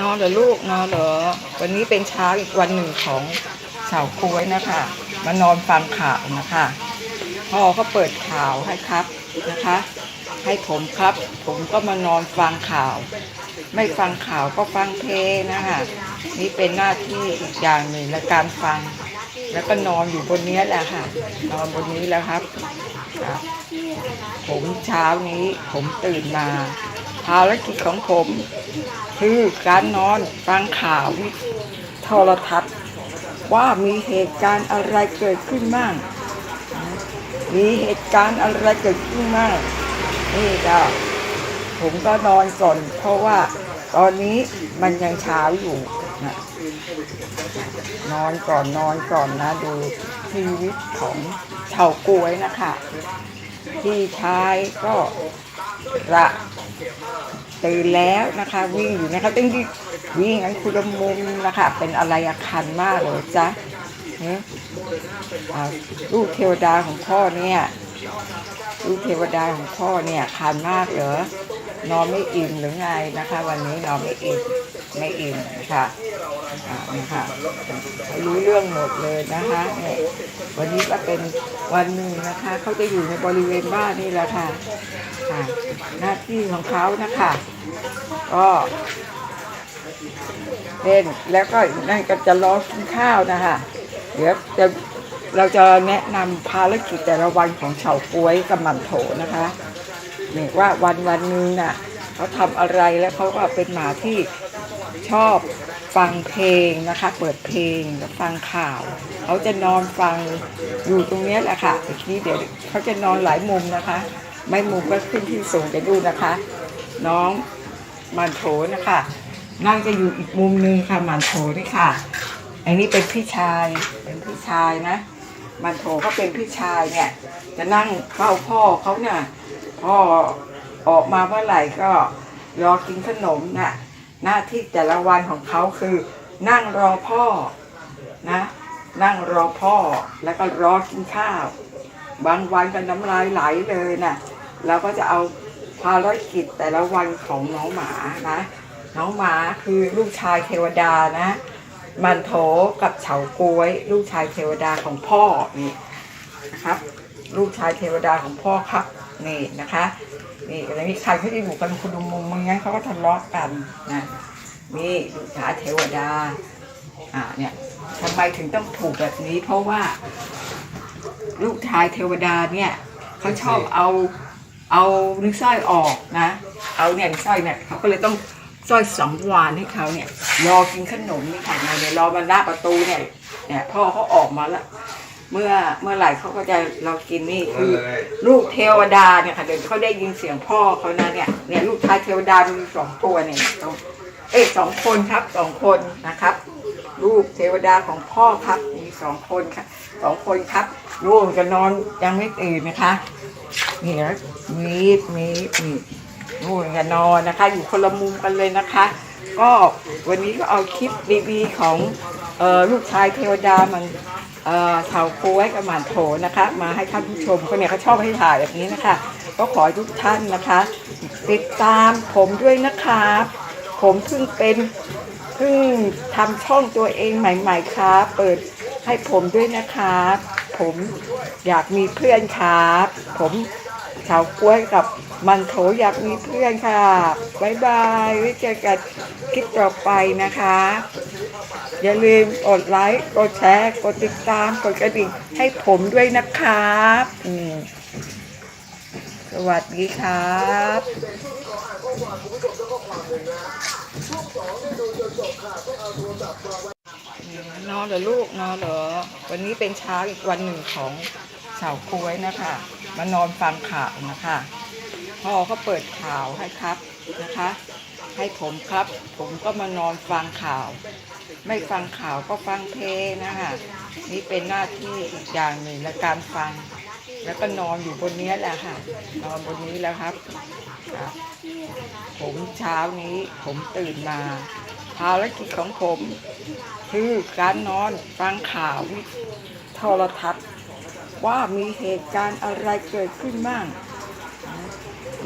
นอนเหรอลูกนอนเหรอ วันนี้เป็นเช้าอีกวันหนึ่งของชาวกล้ยนะคะมานอนฟังข่าวนะคะพ่อเขาเปิดข่าวให้ครับนะคะ ให้ผมครับ ผมก็มานอนฟังข่าว ไม่ฟังข่าวก็ฟังเพลงนะคะนี่เป็นหน้าที่อีกอย่างหนึ่งในการฟัง แล้วก็นอนอยู่บนนี้แหละค่ะ นอนบนนี้แล้วครับครับผมเช้านี้ผมตื่นมา ภารกิจของผม คือการนอนฟังข่าววิโทรทัศน์ ว่ามีเหตุการณ์อะไรเกิดขึ้นบ้าง มีเหตุการณ์อะไรเกิดขึ้นบ้างนี่ก็ผมก็นอนก่อนเพราะว่าตอนนี้มันยังเช้าอยู่นะนอนก่อนนอนก่อนนะดูชีวิตของชาวกล้วยนะคะพี่ชายก็ระ ตื่นแล้วนะคะวิ่งอยู่นะคะต้องวิ่งอันคุณมุมนะคะ เป็นอะไรอาคันมากเลยจ๊ะลูกเทวดาของพ่อเนี่ยลูกเทวดาของพ่อเนี่ยคันมากเหรอ นอนไม่อิ่มหรือไงนะคะ วันนี้นอนไม่อิ่มไม่อิ่มนะคะอ่านะคะรู้เรื่องหมดเลยนะคะเนี่ยวันนี้ก็เป็นวันหนึ่งนะคะเขาจะอยู่ในบริเวณบ้านนี่แหละค่ะค่ะ หน้าที่ของเขานะคะก็เล่นแล้วก็นั่นก็จะรอกินข้าวนะคะ เดี๋ยวจะเราจะแนะนำภารกิจแต่ละวันของเฉาก้วยกับหมันโถนะคะ เนี่ยว่าวันวันหนึงน่ะเขาทำอะไรแล้วเขาก็เป็นหมาที่ชอบฟังเพลงนะคะ เปิดเพลงแล้วฟังข่าว เขาจะนอนฟังอยู่ตรงเนี้ยแหละค่ะทีนี้เดี๋ยวเขาจะนอนหลายมุมนะคะ ไม่มุมก็ขึ้นที่สูงจะดูนะคะ น้องมันโถนะคะนั่งจะอยู่อีกมุมนึงค่ะมันโถนี่ค่ะอันนี้เป็นพี่ชายเป็นพี่ชายนะ มันโถก็เป็นพี่ชายเนี่ย จะนั่งเฝ้าพ่อเขาเนี่ย พ่อออกมาเมื่อไหร่ก็รอกินขนมน่ะหน้าที่แต่ละวันของเขาคือ นั่งรอพ่อนะ นั่งรอพ่อแล้วก็รอกินข้าว บางวันก็น้ำลายไหลเลยนะเราก็จะเอาภารกิจแต่ละวันของน้องหมานะน้องหมาคือลูกชายเทวดานะ มันโถกับเฉาก้วย ลูกชายเทวดาของพ่อนี่นะครับ ลูกชายเทวดาของพ่อครับ นี่นะคะนี่อะไรนี่ใครเขาจะอยู่กันคุณมุมมึงงั้นเขาก็ทะเลาะกันนะนี่ลูกชาเทวดา อ่าเนี่ยทำไมถึงต้องถูกแบบนี้ เพราะว่า ลูกชายเทวดาเนี่ยเขาชอบเอาเอานิ้วสร้อยออกนะ เอาเนี่ยนิ้วสร้อยเนี่ยเขาก็เลยต้องสร้อยสองวานให้เขาเนี่ยรอกินขนมนี่ค่ะเดี๋ยรอมาหน้าประตูเนี่ยเนี่ยพ่อเขาออกมาแล้ว เมื่อเมื่อไหร่เขาก็จะเรากินนี่คือลูกเทวดาเนี่ยค่ะเดี๋ยวเขาได้ยินเสียงพ่อเขานะเนี่ยเนี่ยลูกชายเทวดามีสองตัวเนี่ยสองเอ้ยสองคนครับสองคนนะครับ ลูกเทวดาของพ่อครับมีสองคนครับสองคนครับลูกจะนอนยังไม่ตื่นนะคะนี่นะมีดมีดมีดลูกจะนอนนะคะ อยู่คนละมุมกันเลยนะคะ ก็วันนี้ก็เอาคลิปดีๆของเอ่อลูกชายเทวดามัน เถาโค้ยกับหมานโถนะคะ มาให้ท่านผู้ชมคนเนี่ยเขาชอบให้ถ่ายแบบนี้นะคะ ก็ขอทุกท่านนะคะ ติดตามผมด้วยนะครับ ผมเพิ่งเป็นเพิ่งทำช่องตัวเองใหม่ ๆครับเปิดให้ผมด้วยนะครับ ผมอยากมีเพื่อนครับ ผมชาวกล้วยกับ มันโถอยากมีเพื่อนค่ะบายบายไว้เจอกันคลิปต่อไปนะคะ อย่าลืมกดไลค์กดแชร์กดติดตามกดกระดิ่งให้ผมด้วยนะครับสวัสดีครับนอนเหรอลูกนอนเหรอ วันนี้เป็นเช้าอีกวันหนึ่งของชาวกล้ยนะคะ มานอนฟังข่าวนะคะ พ่อเขาเปิดข่าวให้ครับนะคะ ให้ผมครับ ผมก็มานอนฟังข่าว ไม่ฟังข่าวก็ฟังเพลงนะคะนี่เป็นหน้าที่อีกอย่างหนึ่งในการฟัง แล้วก็นอนอยู่บนนี้แหละค่ะ นอนบนนี้แล้วครับครับ ผมเช้านี้ผมตื่นมาภารกิจของผม คือการนอนฟังข่าววิโทรทัศน์ว่ามีเหตุการณ์อะไรเกิดขึ้นบ้าง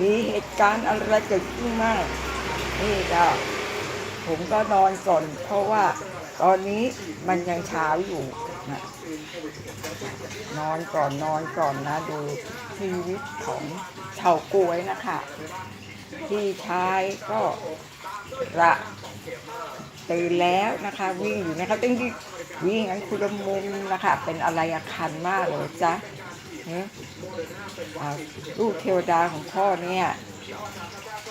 มีเหตุการณ์อะไรเกิดขึ้นบ้างนี่ก็ผผมก็นอนก่อนเพราะว่าตอนนี้มันยังเช้าอยู่นะนอนก่อนนอนก่อนนะดูชีวิตของเฉากล้วยนะคะพี่ชายก็ระตื่นแล้วนะคะ วิ่งอยู่นะคะต้องวิ่งอันคุณละมุมนะคะ เป็นอะไรอาคันมากเลยจ๊ะเฮ้า ลูกเทวดาของพ่อเนี่ย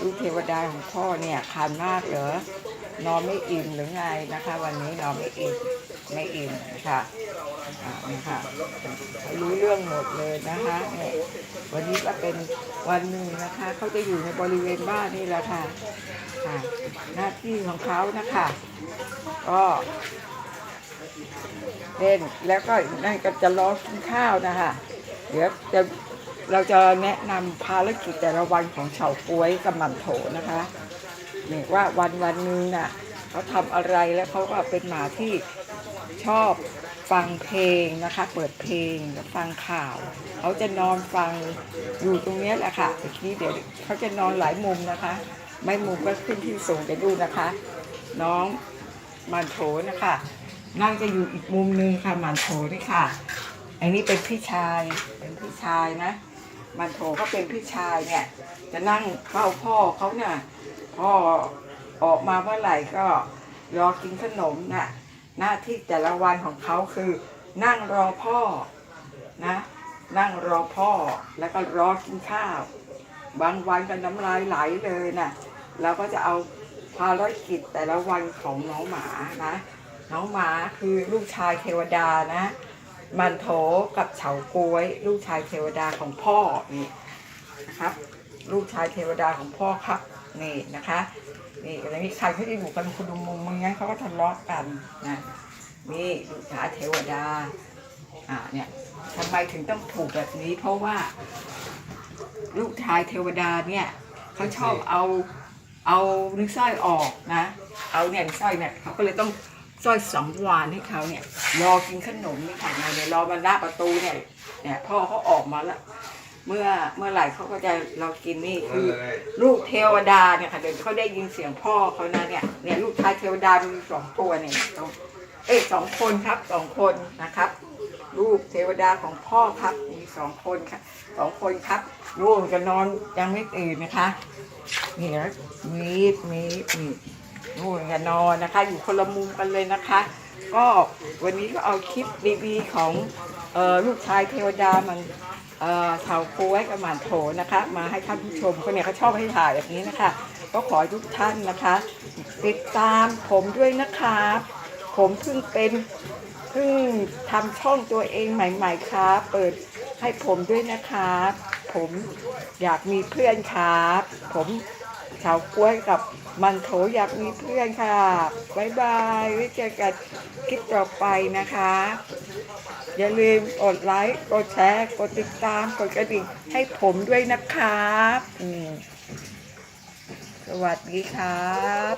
ลูกเทวดาของพ่อเนี่ยคันมากเหรอนอนไม่อิ่มหรือไงนะคะ วันนี้นอนไม่อิ่มไม่อิ่มค่ะนะคะรู้เรื่องหมดเลยนะคะเนี่ยวันนี้ก็เป็นวันหนึ่งนะคะเขาจะอยู่ในบริเวณบ้านนี่แหละค่ะค่ะ หน้าที่ของเขานะคะก็เล่นแล้วก็นั่นก็จะร้อกินข้าวนะคะ เดี๋ยวจะเราจะแนะนำภารกิจแต่ละวันของเฉาก้วยกับหมันโถนะคะนี่ว่าวันวันนึงน่ะเขาทำอะไรแล้วเขาก็เป็นหมาที่ชอบฟังเพลงนะคะ เปิดเพลงฟังข่าวเขาจะนอนฟังอยู่ตรงนี้แหละค่ะเมื่อกี้เดี๋ยวเขาจะนอนหลายมุมนะคะ ไม่มุมก็ขึ้นที่สูงจะดูนะคะ น้องมันโถนะคะนั่งจะอยู่อีกมุมนึงค่ะมันโถนี่ค่ะ อันนี้เป็นพี่ชาย พี่ชายนะ มันโถก็เป็นพี่ชายเนี่ย จะนั่งเฝ้าพ่อเขาเนี่ยพ่อออกมาเมื่อไหร่ก็รอกินขนมน่ะหน้าที่แต่ละวันของเขาคือ นั่งรอพ่อนะ นั่งรอพ่อแล้วก็รอกินข้าว บางวันก็น้ำลายไหลเลยน่ะเราก็จะเอาภารกิจแต่ละวันของน้องหมานะ น้องหมาคือลูกชายเทวดานะ มันโถกับเฉาก้วย ลูกชายเทวดาของพ่อนี่นะครับ ลูกชายเทวดาของพ่อครับนี่นะคะนี่อะไรนี่ใครเขาจะอยู่กันคุณดูมุมมึงงั้นเขาก็ทะเลาะกันนะนี่ลูกชายเทวดาอ่าเนี่ยทำไมถึงต้องถูกแบบนี้ เพราะว่า ลูกชายเทวดาเนี่ยเขาชอบเอาเอานิ้วสร้อยออกนะ เอาเนี่ยนิ้วสร้อยเนี่ยเขาก็เลยต้อง สร้อยสองวานให้เขาเนี่ย รอกินขนมนี่ค่ะเดี๋ยวรอมาหน้าประตูเนี่ยเนี่ยพ่อเขาออกมาแล้วเมื่อเมื่อไหร่เขาก็จะรอกินนี่คือลูกเทวดาเนี่ยค่ะเดี๋ยวเขาได้ยินเสียงพ่อเขานะเนี่ยเนี่ยลูกชายเทวดามีสองตัวเนี่ยสองเอ้สองคนครับสองคนนะครับ ลูกเทวดาของพ่อครับมีสองคนครับสองคนครับลูกจะนอนยังไม่ตื่นนะคะนี่นะมีดมีดมีด ลูกจะนอนนะคะ อยู่คนละมุมกันเลยนะคะ ก็วันนี้ก็เอาคลิปดีๆของออลูกชายเทวดามันเถาโค้ยกับหมานโถนะคะ มาให้ท่านผู้ชมเขาเนี่ยเขาชอบให้ถ่ายแบบนี้นะคะ ก็ขอทุกท่านนะคะ ติดตามผมด้วยนะครับผมเพิ่งเป็นเพิ่งทำช่องตัวเองใหม่ๆครับเปิดให้ผมด้วยนะครับ ผมอยากมีเพื่อนครับ ผมชาวกล้วยกับ มันโถอยากมีเพื่อนค่ะบายบายไว้เจอกันคลิปต่อไปนะคะ อย่าลืมกดไลค์ กดแชร์ กดติดตาม กดกระดิ่งให้ผมด้วยนะครับอืมสวัสดีครับ